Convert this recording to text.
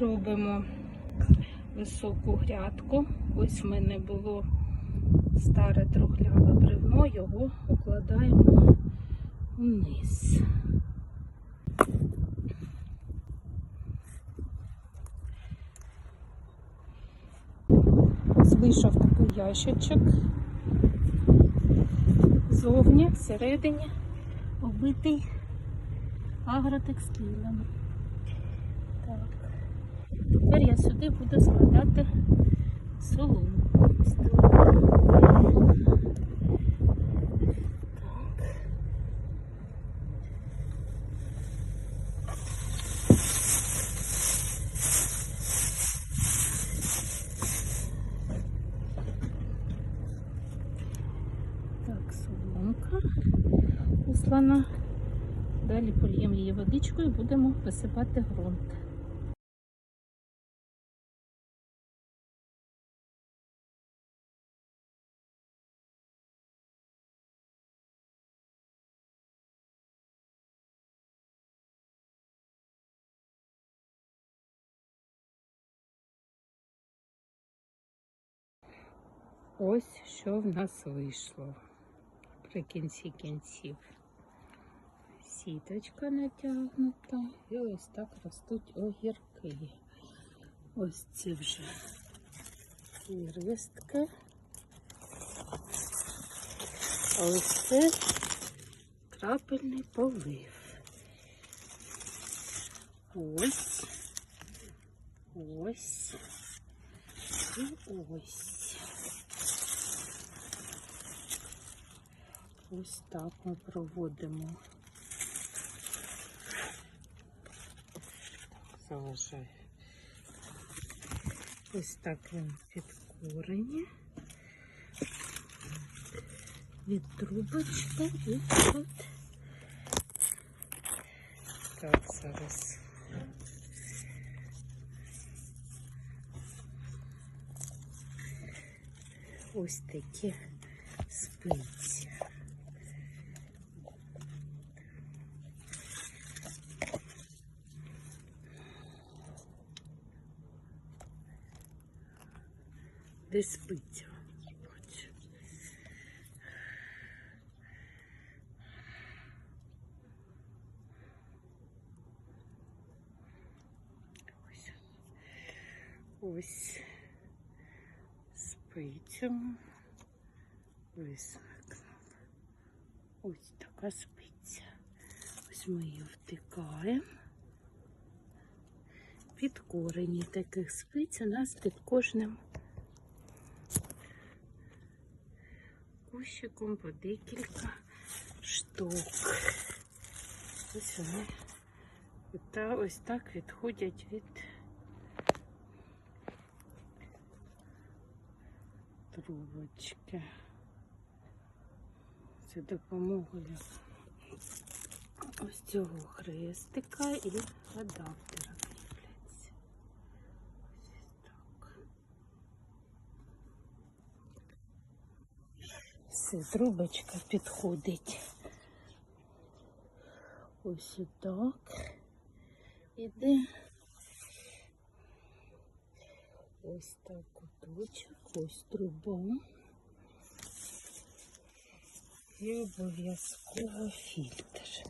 Робимо високу грядку. Ось в мене було старе трухляве бревно, його укладаємо вниз. Вийшов такий ящичок. Зовні, всередині оббитий агротекстилем. Так. Тепер я сюди буду складати солому. Так. Соломка услана. Далі польємо її водичкою і будемо висипати ґрунт. Ось що в нас вийшло при кінці кінців. Сіточка натягнута і ось так ростуть огірки. Ось ці вже ристки. А ось це крапельний полив. Ось. Ось. І ось. Ось так ми проводимо. Заважаю. Ось так він під корені. Від трубочки і от. Так, зараз. Ось такі спиці. Де спиться? Ось. Ось спицями. Висмикнула. Ось така спиця. Ось ми її втикаємо. Під корені таких спиць у нас під кожним кущиком по декілька штук. Ось вони та ось так відходять від трубочки. Це допомогою ось цього хрестика і адаптера кріпляться. Ось так. Все, трубочка підходить. Ось так. Іде. Ось так куточок, ось труба. І обов'язково фільтр.